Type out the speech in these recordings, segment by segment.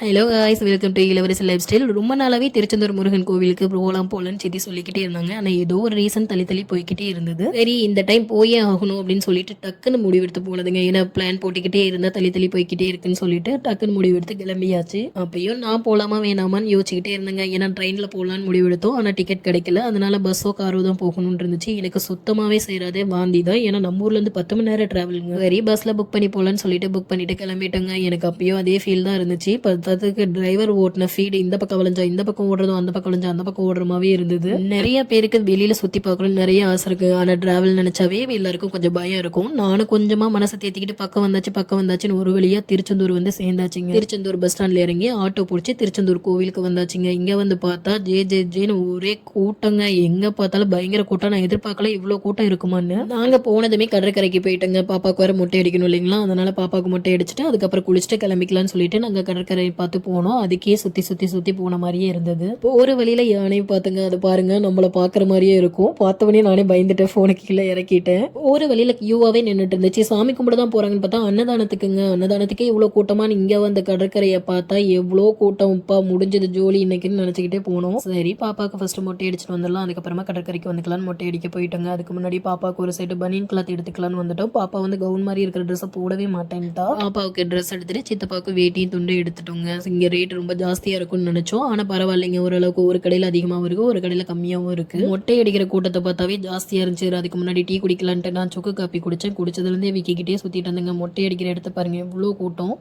Hello guys welcome to Ilavarasi life style ரொம்ப நாளாகவே திருச்செந்தூர் முருகன் கோவிலுக்கு போகலாம் போகலான்னு சித்தி சொல்லிக்கிட்டே இருந்தாங்க. ஆனால் ஏதோ ஒரு ரீசன் தள்ளி தள்ளி போய்க்கிட்டே இருந்தது. சரி இந்த டைம் போயே ஆகணும் அப்படின்னு சொல்லிட்டு டக்குன்னு முடிவெடுத்து போனதுங்க. ஏன்னா பிளான் போட்டுக்கிட்டே இருந்தால் தள்ளி தள்ளி போய்கிட்டே இருக்குன்னு சொல்லிட்டு டக்குன்னு முடிவெடுத்து கிளம்பியாச்சு. அப்பயும் நான் போகலாமா வேணாமான்னு யோசிச்சுக்கிட்டே இருந்தேங்க. ஏன்னா ட்ரெயினில் போகலான்னு முடிவெடுத்தோம். ஆனால் டிக்கெட் கிடைக்கல. அதனால பஸ்ஸோ காரோ தான் போகணும்னு இருந்துச்சு. எனக்கு சுத்தமாகவே செய்கிறாதே வாந்தி தான். ஏன்னா நம்ம ஊர்லேருந்து பத்து மணி நேரம் ட்ராவலுங்க சரி பஸ்ஸில் புக் பண்ணி போகலான்னு சொல்லிட்டு புக் பண்ணிட்டு கிளம்பிட்டேங்க. எனக்கு அப்பயும் அதே ஃபீல் தான் இருந்துச்சு. அதுக்கு டிரைவர் ஓட்டின ஃபீடு இந்த பக்கம் விளைஞ்சா இந்த பக்கம் ஓடுறதும் அந்த பக்கம் விளைஞ்சா அந்த பக்கம் ஓடுற மாதிரி இருந்தது. நிறைய பேருக்கு வெளியில சுத்தி பார்க்கணும்னு நிறைய ஆசை இருக்கு. ஆனா டிராவல் நினைச்சாவே எல்லாருக்கும் கொஞ்சம் பயம் இருக்கும். நானும் கொஞ்சமா மனசை தேத்திக்கிட்டு பக்கம் வந்தாச்சு பக்கம் வந்தாச்சுன்னு ஒரு வழியா திருச்செந்தூர் வந்து சேர்ந்தாச்சுங்க. திருச்செந்தூர் பஸ் ஸ்டாண்ட்ல இறங்கி ஆட்டோ பிடிச்சி திருச்செந்தூர் கோவிலுக்கு வந்தாச்சுங்க. இங்க வந்து பார்த்தா ஜே ஜே ஜேன்னு ஒரே கூட்டங்க. எங்க பார்த்தாலும் பயங்கர கூட்டம். நான் எதிர்பார்க்கல இவ்வளவு கூட்டம் இருக்குமான்னு. நாங்க போனதுமே கடற்கரைக்கு போயிட்டோங்க. பாப்பாக்கு வேற முட்டை அடிக்கணும் இல்லைங்களா? அதனால பாப்பாக்கு முட்டை அடிச்சுட்டு அதுக்கப்புறம் குளிச்சுட்டு கிளம்பிக்கலாம்னு சொல்லிட்டு நாங்க கடற்கரை பார்த்து போனோம். அதுக்கே சுத்தி சுத்தி சுத்தி போன மாதிரியே இருந்தது. ஒரு வழியில யானை பார்த்துங்க அது பாருங்க நம்மள பாக்குற மாதிரியே இருக்கும். பார்த்தவனே நானே பயந்துட்டேன் ஃபோனை கீழே இறக்கிட்டேன். ஒரு வழியில கியூவாவே நின்றுட்டு இருந்துச்சு. சாமி கும்பிட தான் போறாங்கன்னு பார்த்தா அன்னதானத்துக்குங்க. அன்னதானத்துக்கே இவ்வளவு கூட்டமா இங்க வந்த கடற்கரையை பார்த்தா எவ்வளோ கூட்டம்ப்பா முடிஞ்சது ஜோலி இன்னைக்குன்னு நினைச்சுக்கிட்டே போனோம். சரி பாப்பாக்கு ஃபர்ஸ்ட் மொட்டை அடிச்சுட்டு வந்துடலாம். அதுக்கப்புறமா கடற்கரைக்கு வந்துக்கலாம்னு மொட்டை அடிக்க போயிட்டோங்க. அதுக்கு முன்னாடி பாப்பாக்கு ஒரு சைடு பனியன் கிளாத் எடுத்துக்கலாம்னு வந்துட்டோம். பாப்பா வந்து கவுன் மாதிரி இருக்கிற ட்ரெஸ்ஸை போடவே மாட்டேன்ட்டா. பாப்பாவுக்கு ட்ரெஸ் எடுத்துட்டு சித்தப்பாவுக்கு வேட்டியும் துண்டு எடுத்துட்டோங்க. இங்க ரேட் ரொம்ப ஜாஸ்தியாக இருக்கும்னு நினச்சோம். ஆனால் பரவாயில்லைங்க. ஓரளவுக்கு ஒரு கடையில் அதிகமாகவும் இருக்குது ஒரு கடையில் கம்மியாகவும் இருக்குது மொட்டை அடிக்கிற கூட்டத்தை பார்த்தாவே ஜாஸ்தியாக இருந்துச்சு. அதுக்கு முன்னாடி டீ குடிக்கலான்ட்டு நான் சொக்கு காப்பி குடித்தேன் குடிச்சதுலேருந்தே விக்கிக்கிட்டே சுற்றிட்டு இருந்தேங்க. மொட்டை அடிக்கிற இடத்த பாருங்கள் எவ்வளோ கூட்டம்.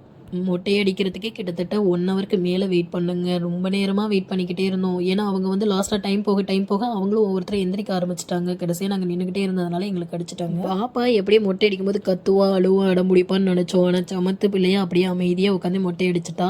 மொட்டை அடிக்கிறதுக்கே கிட்டத்தட்ட ஒன் ஹவருக்கு மேலே வெயிட் பண்ணுங்க. ரொம்ப நேரமாக வெயிட் பண்ணிக்கிட்டே இருந்தோம். ஏன்னா அவங்க வந்து லாஸ்ட்டாக டைம் போக டைம் போக அவங்களும் ஒவ்வொருத்தரும் எந்திரிக்க ஆரம்பிச்சிட்டாங்க. கடைசியாக நாங்கள் நின்றுக்கிட்டே இருந்ததுனால எங்களுக்கு அடிச்சிட்டாங்க. பாப்பா எப்படியே மொட்டை அடிக்கும்போது கத்துவா அழுவா அடம் முடிப்பான்னு நினச்சோம். ஆனால் சமத்து பிள்ளையா அப்படியே அமைதியாக உட்காந்து மொட்டை அடிச்சிட்டா.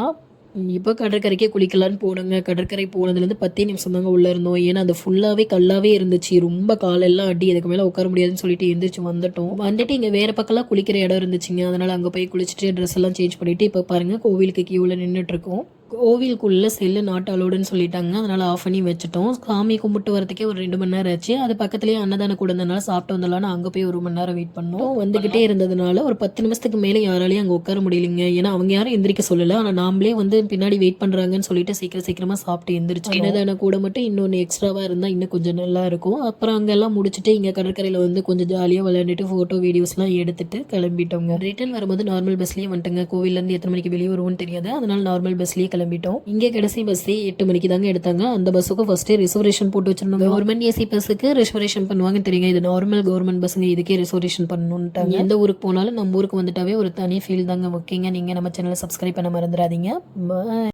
இப்போ கடற்கரைக்கே குளிக்கலான்னு போனோங்க கடற்கரை போனதுலேருந்து பத்தே நிமிஷம் தாங்க உள்ளே இருந்தோம். ஏன்னா அது ஃபுல்லாகவே கல்லாகவே இருந்துச்சு. ரொம்ப காலெல்லாம் அடி. அதுக்கு மேலே உட்கார முடியாதுன்னு சொல்லிட்டு எழுந்திரிச்சு வந்துட்டோம். வந்துட்டு இங்கே வேறு பக்கம்லாம் குளிக்கிற இடம் இருந்துச்சுங்க. அதனால் அங்கே போய் குளிச்சுட்டு ட்ரெஸ் எல்லாம் சேஞ்ச் பண்ணிட்டு இப்போ பாருங்கள் கோவிலுக்கு கியூவில் நின்றுட்டுருக்கோம் கோவிலுக்குள்ளே செல்லு நாட் அலோடுன்னு சொல்லிட்டாங்க. அதனால் ஆஃப் பண்ணி வச்சுட்டோம். சாமி கும்பிட்டு வரதுக்கே ஒரு ரெண்டு மணி நேரம் ஆச்சு. அது பக்கத்துலேயே அன்னதானம் கூட இருந்ததுனால சாப்பிட்டு வந்தலாம்னு அங்கே போய் ஒரு மணி நேரம் வெயிட் பண்ணோம். வந்துக்கிட்டே இருந்ததுனால ஒரு பத்து நிமிஷத்துக்கு மேலே யாராலையும் அங்கே உட்கார முடியலைங்க. ஏன்னா அவங்க யாரும் எந்திரிக்க சொல்லலை. ஆனால் நாமளே வந்து பின்னாடி வெயிட் பண்ணுறாங்கன்னு சொல்லிட்டு சீக்கிரம் சீக்கிரமாக சாப்பிட்டு எந்திரிச்சு அன்னதானம் கூட மட்டும் இன்னொன்று எக்ஸ்ட்ராவாக இருந்தால் இன்னும் கொஞ்சம் நல்லா இருக்கும். அப்புறம் அங்கெல்லாம் முடிச்சுட்டு இங்கே கடற்கரையில் வந்து கொஞ்சம் ஜாலியாக விளையாண்டுட்டு ஃபோட்டோ வீடியோஸ்லாம் எடுத்துட்டு கிளம்பிட்டோங்க. ரிட்டர்ன் வரும்போது நார்மல் பஸ்லேயே வந்துட்டுங்க. கோவிலேருந்து எத்தனை மணிக்கு வெளியே வருவோம்னு தெரியாது. அதனால நார்மல் பஸ்லேயே கிளம்பிட்டோம். இங்கே கடைசி பஸ்ஸே எட்டு மணிக்கு தாங்க எடுத்தாங்க. அந்த பஸ்ஸுக்கு ஃபர்ஸ்டே ரிசர்வேஷன் போட்டு வச்சிருந்தோம் கவர்மெண்ட் ஏசி பஸ்ஸுக்கு ரிசர்வேஷன் பண்ணுவாங்க தெரியுங்க. இது நார்மல் கவர்மெண்ட் பஸ்ஸுங்க இதுக்கே ரிசர்வேஷன் பண்ணணுன்ட்டாங்க எந்த ஊருக்கு போனாலும் நம்ம ஊருக்கு வந்துட்டாவே ஒரு தனி ஃபீல் தாங்க. ஓகேங்க. நீங்கள் நம்ம சேனலை சப்ஸ்கிரைப் பண்ண மறந்துடாதீங்க.